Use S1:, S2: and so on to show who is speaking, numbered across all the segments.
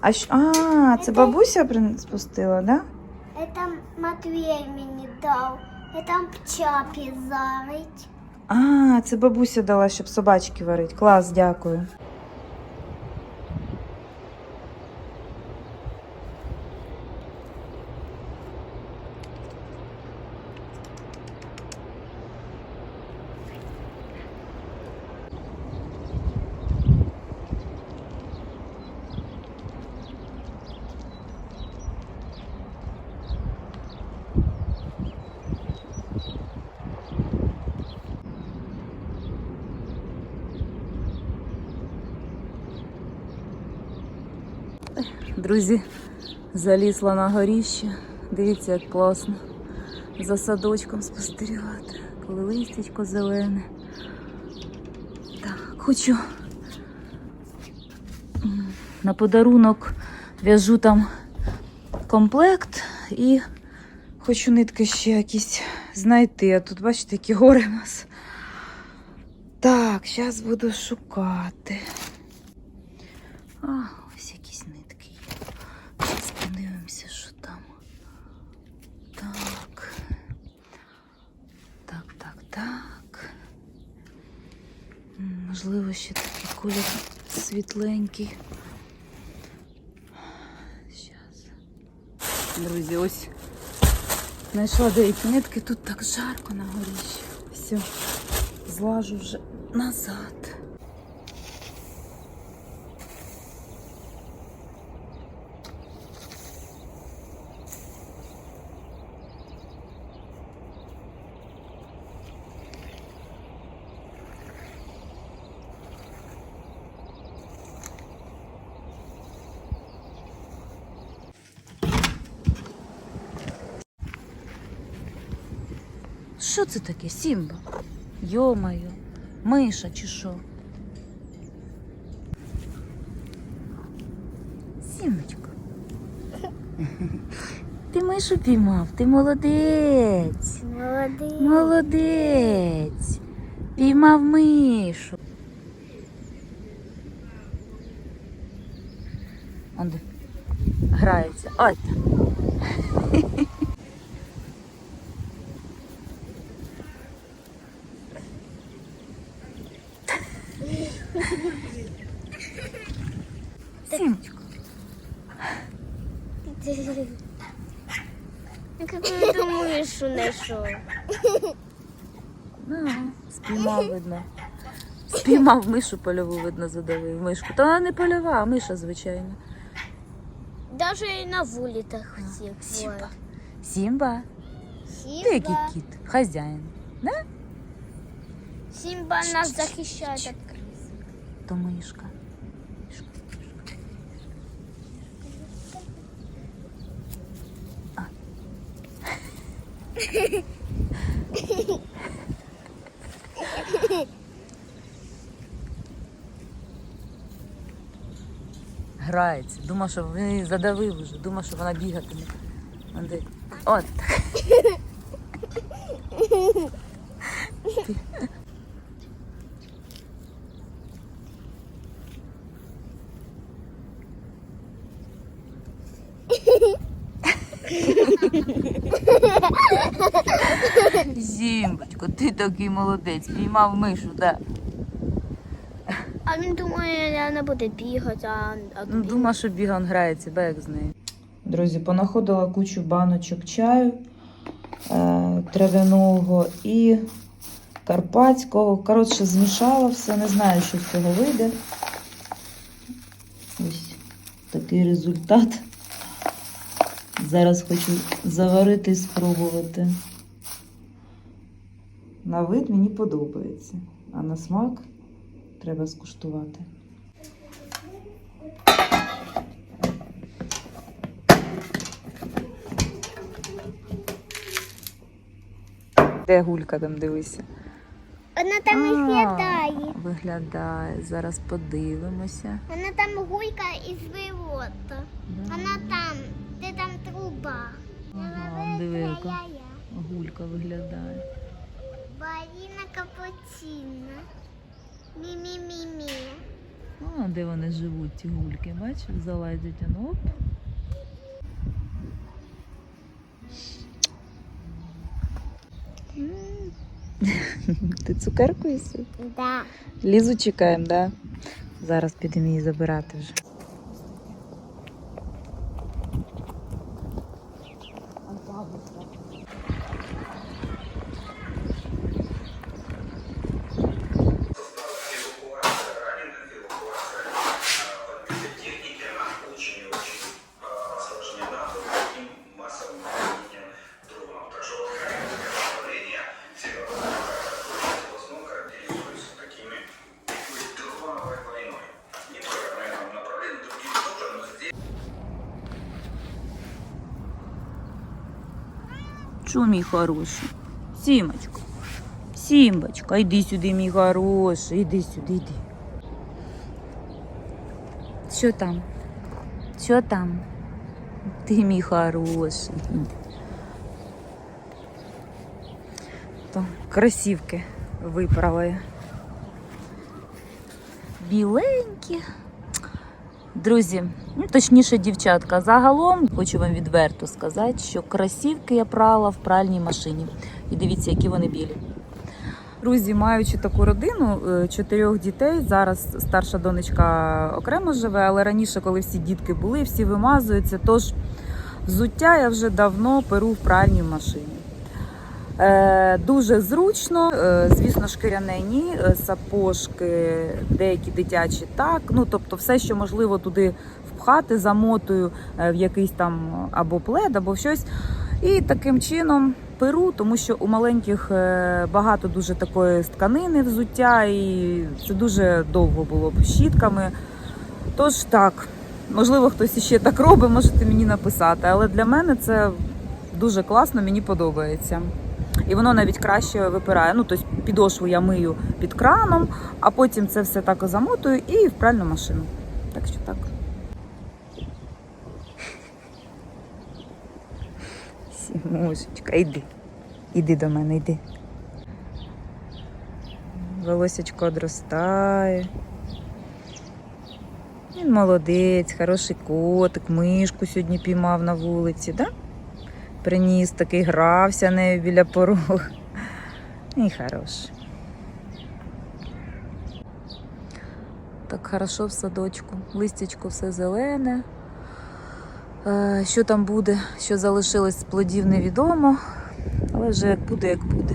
S1: А, що- а це бабуся спустила, да?
S2: Это Матвей мені дав. Это пчапі зарить.
S1: А, це бабуся дала, щоб собачки варить. Клас, дякую. Друзі, залізла на горіще. Дивіться, як класно. За садочком спостерігати, коли листячко зелене. Так, хочу на подарунок в'яжу там комплект і хочу нитки ще якісь знайти. А тут, бачите, які гори у нас. Так, зараз буду шукати ось якісь нитки є. Зараз подивимося, що там. Так. Так, так, так. М, Можливо, ще такий колір світленький. Зараз. Друзі, ось знайшла деякі нитки. Тут так жарко на горі. Все, злажу вже назад. Що це таке, Сімба? Йомаю, миша чи що? Сімочко. Ти мишу піймав, ти молодець.
S2: Молодий.
S1: Молодець. Піймав мишу. Он грається. От. Сімочку.
S2: Какую ты мишу нашел?
S1: Ну, спіймав, видно. Спіймав мишу польову, видно, задавив мишку. Та вона не польова, а миша, звичайно.
S2: Даже и на вулицах всех
S1: Сімба.
S2: бывает.
S1: Сімба.
S2: Симба.
S1: Ти який кіт? Хазяїн.
S2: Симба нас захищает от крыс.
S1: То мишка. Грається. Думав, що він задавив уже. думав, що вона бігатиме. Анди. От. Зімбочко, ти такий молодець, піймав мишу, да.
S2: А він думає, вона буде бігати, а, а
S1: Ну, дума, що біган грається, бек з нею. Друзі, понаходила кучу баночок чаю е, травяного і карпатського. Коротше, змішала все, не знаю, що з цього вийде. Ось такий результат. Зараз хочу заварити і спробувати. На вид мені подобається, а на смак треба скуштувати. Де гулька там дивися?
S2: Вона там
S1: А,
S2: виглядає.
S1: Виглядає. Зараз подивимося.
S2: Вона там гулька із вивота. Вона там, де там труба.
S1: Ага, диви, яка гулька виглядає.
S2: Баліна капуцина. Мі-мі-мі-мі.
S1: А, де вони живуть, ті гульки, бачиш, залазять воно. Оп. Ти цукерку їси?
S2: Да.
S1: Лізу чекаємо, да? Зараз підемо її забирати вже. Що, мій хороший? Сімочка. Сімбочка, йди сюди, мій хороший, іди сюди, йди. Що там? Що там? Ти мій хороший. То красивки виправили. Біленькі. Друзі, ну точніше, дівчатка, загалом хочу вам відверто сказати, що красівки я прала в пральній машині. І дивіться, які вони білі. Друзі, маючи таку родину е, чотирьох дітей, зараз старша донечка окремо живе, але раніше, коли всі дітки були, всі вимазуються. Тож взуття я вже давно перу в пральній машині. Е, дуже зручно, е, звісно, шкіряне ні, е, сапожки, деякі дитячі так. Ну тобто, все, що можливо туди впхати, замотую в якийсь там або плед, або щось. І таким чином перу, тому що у маленьких багато дуже такої тканини взуття, і це дуже довго було б щітками. Тож так, можливо, хтось іще так робить, можете мені написати. Але для мене це дуже класно, мені подобається. І воно навіть краще випирає. Ну, тобто підошву я мию під краном, а потім це все так замотую і в пральну машину. Так що так. Сімушечка, йди. Іди до мене, йди. Волосечко одростає. Він молодець, хороший котик, мишку сьогодні піймав на вулиці, да? Приніс такий, грався нею біля порогу. І хороший. Так хорошо в садочку. Листячко все зелене. Е, Що там буде, що залишилось з плодів, невідомо. Але вже як буде, як буде.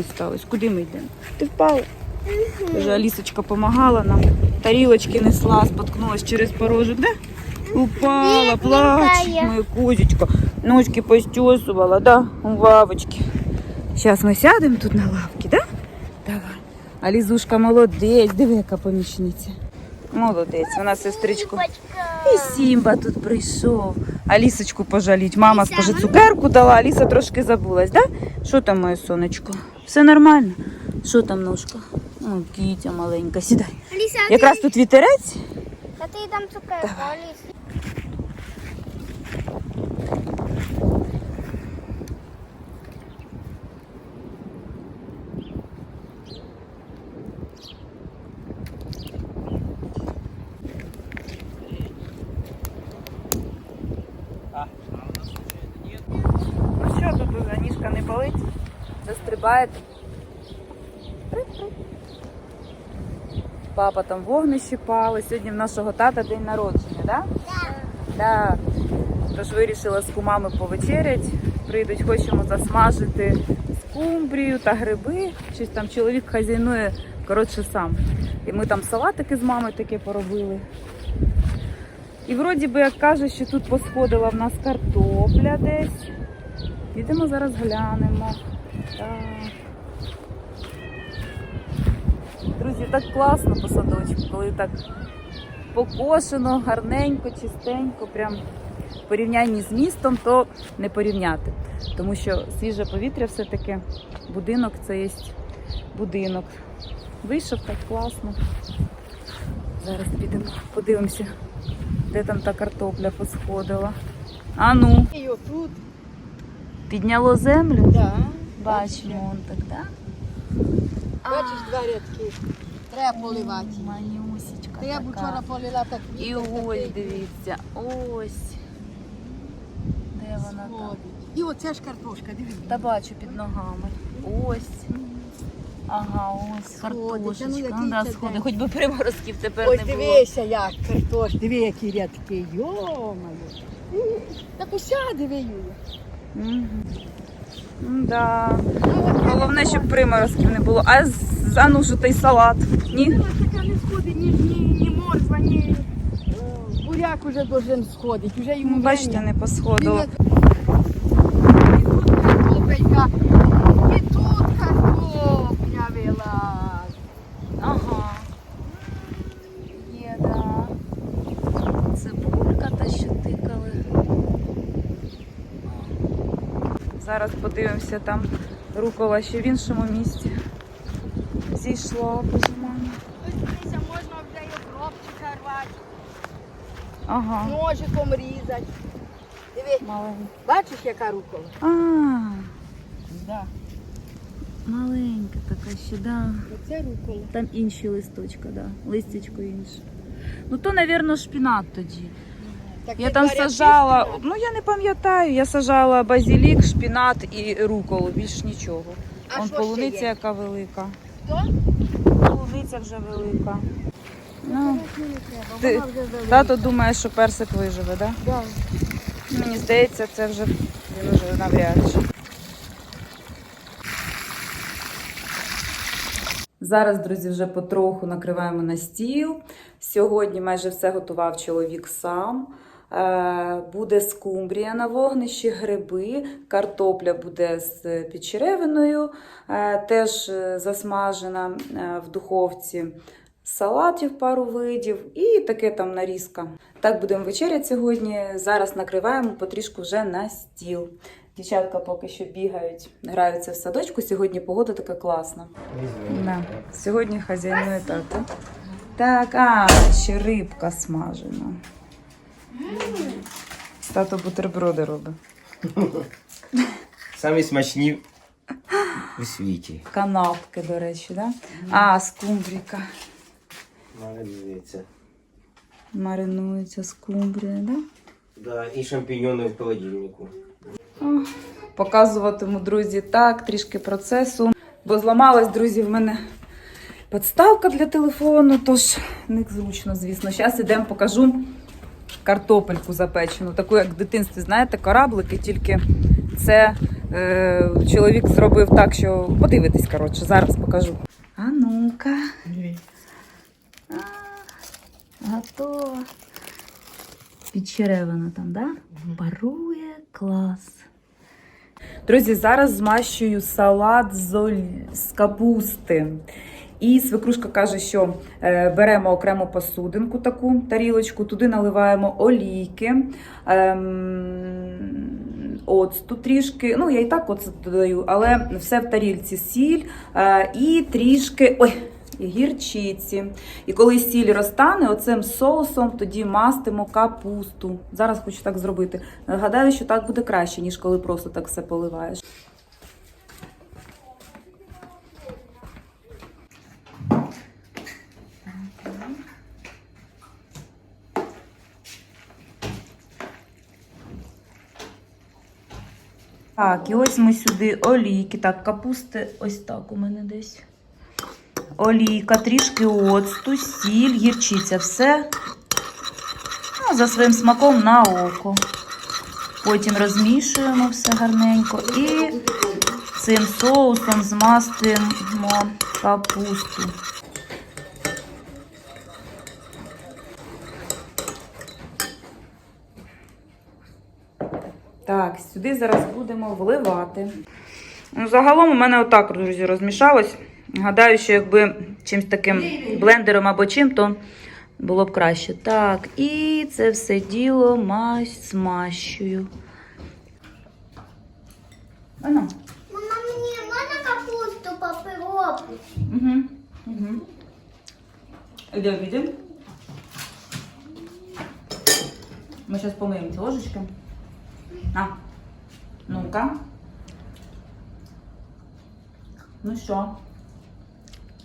S1: нас сталося? Куди ми йдемо? Ти впала? Вже Алісочка допомагала нам. Тарілочки несла, споткнулась через порожок, да? Упала, плач, моя козечка. Ножки постесувала, да? У лавочки. Зараз ми сядемо тут на лавці, да? Давай. А Лізушка молодець, диви, яка помічниця. Молодець, вона сестричку. І Сімба тут прийшов. Алісочку пожаліть. Мама, скаже,
S2: ну-
S1: цукерку дала, Аліса трошки забулась, да? Що там, моє сонечко? Все нормально? Що там, ножка? О, кітя маленька, сідай. Якраз тут вітерець.
S2: а ти там цукерку, Аліса.
S1: Ну що тут уже ніжка не болить? Застрибаєте? Папа там вогнище пали. Сьогодні в нашого тата день народження, так? Да? Да. Тож вирішила з кумами повечерять. Прийдуть, хочемо засмажити скумбрію та гриби. Щось там чоловік хазяйнує, коротше, сам. І ми там салатики з мамою таке поробили. І вроді би, як кажуть, що тут посходила в нас картопля десь. Підемо зараз глянемо. Так. Друзі, так класно по садочку, коли так покошено, гарненько, чистенько, прям в порівнянні з містом, то не порівняти. Тому що свіже повітря все-таки, будинок це є будинок. Вийшов так класно. Зараз підемо, подивимося, де там та картопля посходила. А ну,
S3: І отут,
S1: підняло землю.
S3: да.
S1: Бачимо, он так, да?
S3: Бачиш два рядки. Треба поливати.
S1: Манюсечка
S3: Та я б вчора полила так
S1: І ось дивіться, ось. Де вона там?
S3: І оце ж картошка, дивіться.
S1: Та бачу під ногами. Ось. Ага, ось картошечка. Ну, да, сходить. Хоч би приморозків тепер
S3: Ось
S1: не було.
S3: дивися, як картош, диви, які рядки. Йо-моє. Так уся диви, Юля.
S1: Мгм. Да. Головне, щоб приморозків не було. А з- а ну що той салат? Ні?
S3: Вона така не сходить, ні, ні, ні морква, ні е, буряк уже должен сходить. Вже йому
S1: Ну, Бачите, не посходило.
S3: І тут картопелька, і тут картопля вилазь.
S1: Ага. Є, да. Цибулька та що тикали. Зараз подивимося, там рукола ще в іншому місці. Зійшла, боже мама.
S3: Ось можна вже і кропчика рвати,
S1: Ага.
S3: ножиком різати. Диви,
S1: Маленька.
S3: бачиш, яка рукола?
S1: А,
S3: Да.
S1: маленька така ще, да.
S3: Оце рукола.
S1: Там інші листочка, да. Листячко інше. Ну то, напевно, шпінат тоді.
S3: Так
S1: Я там сажала, ну я не пам'ятаю, я сажала базілік, шпінат і руколу, більш нічого.
S3: А
S1: Он
S3: що ще
S1: полуниця
S3: є?
S1: яка велика.
S3: Хто?
S1: Полуниця вже велика. Ну, ти- тато думає, що персик виживе, да?
S3: Да.
S1: Мені здається, це вже вже навряд чи. Зараз, друзі, вже потроху накриваємо на стіл. Сьогодні майже все готував чоловік сам. Е, Буде скумбрія на вогнищі, гриби, картопля буде з підчеревиною, е, теж е, засмажена в духовці. Салатів пару видів і таке там нарізка. Так будемо вечеряти сьогодні. Зараз накриваємо потрішку вже на стіл. Дівчатка поки що бігають, граються в садочку. Сьогодні погода така класна. Да. Сьогодні хазяйнує тато. Так, а, ще рибка смажена. Тато бутерброди робить.
S4: Самі смачні у світі.
S1: Канапки, до речі, да? А, скумбріка.
S4: Маринується.
S1: Маринується скумбрія, да?
S4: Да, і шампіньони в холодильнику.
S1: Показуватиму, друзі, так, трішки процесу. Бо зламалась, друзі, в мене підставка для телефону, тож не зручно, звісно. Зараз ідемо, покажу картопельку запечену, таку, як в дитинстві, знаєте, кораблики, тільки це е, чоловік зробив так, що подивитись, коротше, зараз покажу. А ну-ка. Готово. Підчеревина там, да? Парує клас. Друзі, зараз змащую салат з, оль- з капусти. І свекрушка каже, що е, беремо окрему посудинку, таку тарілочку, туди наливаємо олійки, ем, оцту трішки. Ну, я і так оцет додаю, але все в тарілці сіль е, і трішки. Ой, гірчиці. І коли сіль розтане, оцим соусом тоді мастимо капусту. Зараз хочу так зробити. Гадаю, що так буде краще, ніж коли просто так все поливаєш. Так, і ось ми сюди олійки. Так, капусти ось так у мене десь. олійка, трішки оцту, сіль, гірчиця. Все ну, за своїм смаком на око. Потім розмішуємо все гарненько і цим соусом змастуємо капусту. Так, сюди зараз будемо вливати. Ну, загалом у мене отак, друзі, розмішалось. Гадаю, що якби чимось таким блендером або чим, то було б краще. Так, і це все діло мась змащую. Ану.
S2: Мама, мені можна капусту попробувати?
S1: Угу. Угу. Идем, видим. Мы сейчас помыем эти ложечки. На. Ну-ка. Ну що?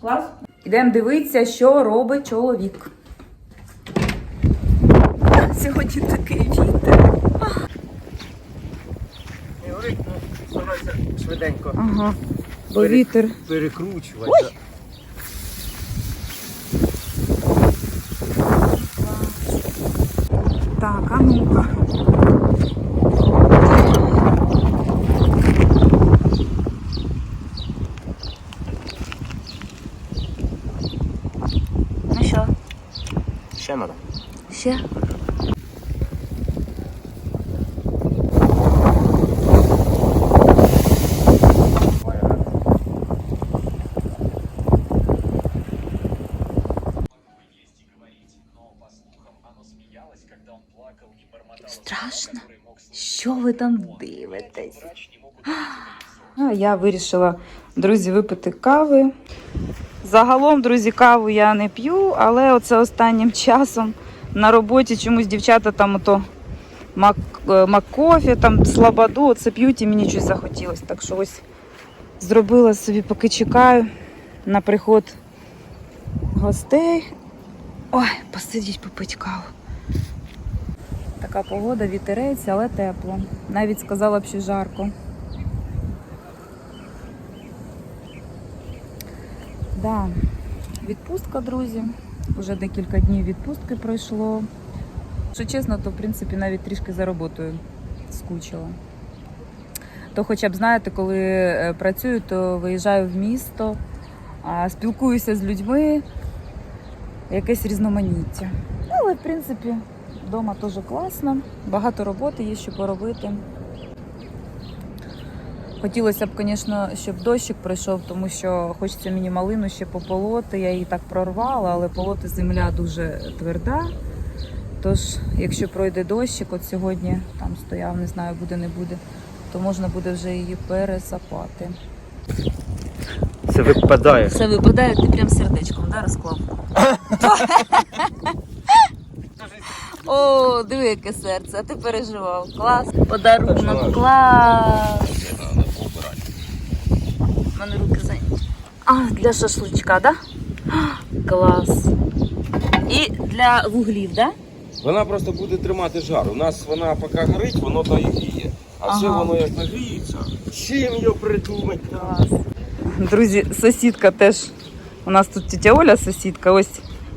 S1: Клас? Ідемо дивитися, що робить чоловік. Сьогодні такий вітер.
S4: Старайся швиденько
S1: Ага. Бо вітер.
S4: перекручувати.
S1: Так, а ну-ка. Ну що,
S4: Ще треба.
S1: ще? Страшно. Що ви там дивитесь? Я вирішила, друзі, випити кави. Загалом, друзі, каву я не п'ю, але оце останнім часом на роботі чомусь дівчата там ото мак, е, маккофі, там слободу, оце п'ють і мені щось захотілося. Так що ось зробила собі, поки чекаю на приход гостей. Ой, посидіть, попить каву. Така погода, вітерець, але тепло. Навіть сказала б, що жарко. Да. Відпустка, друзі. Уже декілька днів відпустки пройшло. Що чесно, то в принципі навіть трішки за роботою скучила. То хоча б знаєте, коли е, працюю, то виїжджаю в місто, спілкуюся з людьми, якесь різноманіття. Ну, Але в принципі вдома теж класно, багато роботи є, що поробити. Хотілося б, звісно, щоб дощик пройшов, тому що хочеться мені малину ще пополоти. Я її так прорвала, але полоти земля дуже тверда. Тож, якщо пройде дощик, от сьогодні там стояв, не знаю, буде, не буде, то можна буде вже її пересапати.
S4: Це випадає.
S1: Все випадає, ти прям сердечком, да, розклав? О, диви, яке серце, а ти переживав. Клас. Подарунок, клас. У мене руки зайняті. А, для шашличка, да? Клас. І для вуглів, да?
S5: Вона просто буде тримати жар. У нас вона поки горить, воно то і гріє. А все воно як нагріється. Чим його придумати?
S1: Клас. Друзі, сусідка теж. У нас тут тетя Оля сусідка. Ось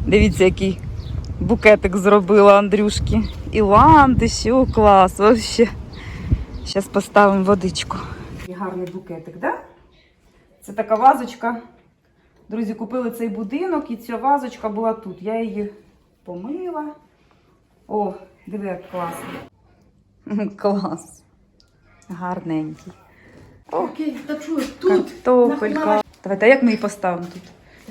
S1: дивіться, який букетик зробила Андрюшки. І ландиші, о, клас, вообще. Зараз поставимо водичку. Гарний букетик, да? Це така вазочка. Друзі, купили цей будинок, і ця вазочка була тут. Я її помила. О, диви, як класно. Клас. Гарненький.
S3: Окей, так що тут?
S1: Картопелька. Давайте, а як ми її поставимо тут?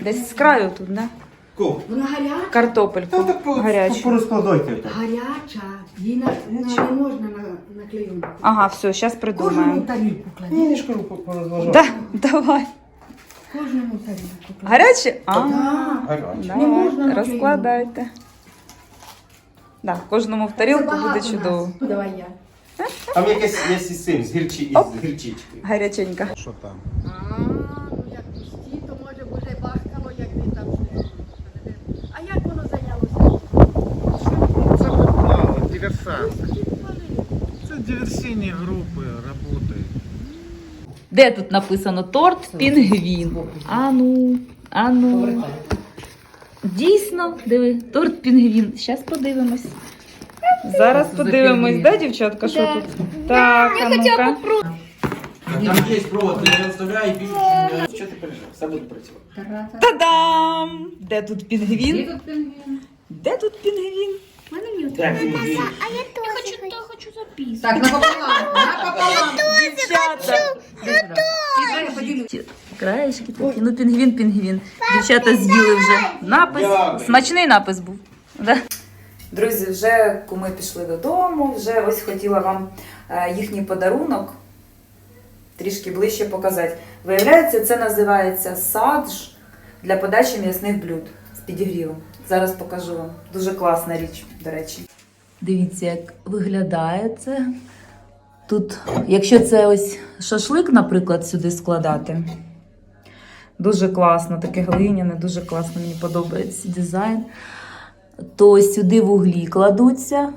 S1: Десь з краю тут, да?
S4: Ко?
S3: Вона гаряча.
S1: Картопельку гарячу.
S4: порозкладайте.
S3: Гаряча. Її на, на, не можна на, наклеювати.
S1: Ага, все, зараз
S3: Кожному
S1: придумаємо.
S3: тарілку клади.
S4: Ні, ж кажу, порозважати.
S1: Да, давай.
S3: Кожному тарілку клади.
S1: Гаряче? А,
S3: Да.
S4: Гаряче.
S3: Не можна
S1: давай,
S3: наклеювати.
S1: розкладайте. Да, кожному в тарілку
S3: Це
S1: буде
S3: багато
S1: чудово.
S3: нас. Давай я.
S4: Там якесь є із цим, з гірчі, із
S1: Оп.
S4: гірчички.
S1: Гаряченька.
S4: Що там?
S3: А, ну як пусті, то може б уже бахкало, як він там щось. А як воно зайнялося?
S6: Це мало. Це диверсійні групи працюють.
S1: Де тут написано торт пінгвін? А ну, А ну. Дійсно, диви, торт пінгвін. Зараз подивимось. Зараз подивимось, да, дівчатка, що тут? Так, а ну-ка.
S5: Там є провод, ти не вставляй і що ти пережив, все буде працювати.
S1: Та-дам! Де тут пінгвін? Де тут пінгвін?
S4: Так, він він.
S2: А я теж хочу.
S3: Так, напополам, напополам.
S1: Дівчата! Краєшки такі. Ну, пінгвін, пінгвін. Дівчата з'їли вже напис. Смачний напис був. Да? Друзі, вже куми пішли додому, вже ось хотіла вам е, їхній подарунок трішки ближче показати. Виявляється, це називається садж для подачі м'ясних блюд з підігрівом. Зараз покажу вам. Дуже класна річ, до речі. Дивіться, як виглядає це. Тут, якщо це ось шашлик, наприклад, сюди складати. Дуже класно, таке глиняне, дуже класно, мені подобається дизайн. То сюди вуглі кладуться,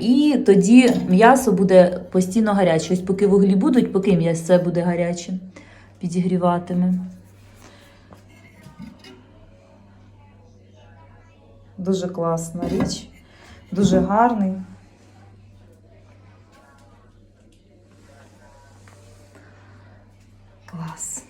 S1: і тоді м'ясо буде постійно гаряче. Ось поки вуглі будуть, поки м'ясо буде гаряче, підігріватиме. Дуже класна річ, дуже гарний. Клас.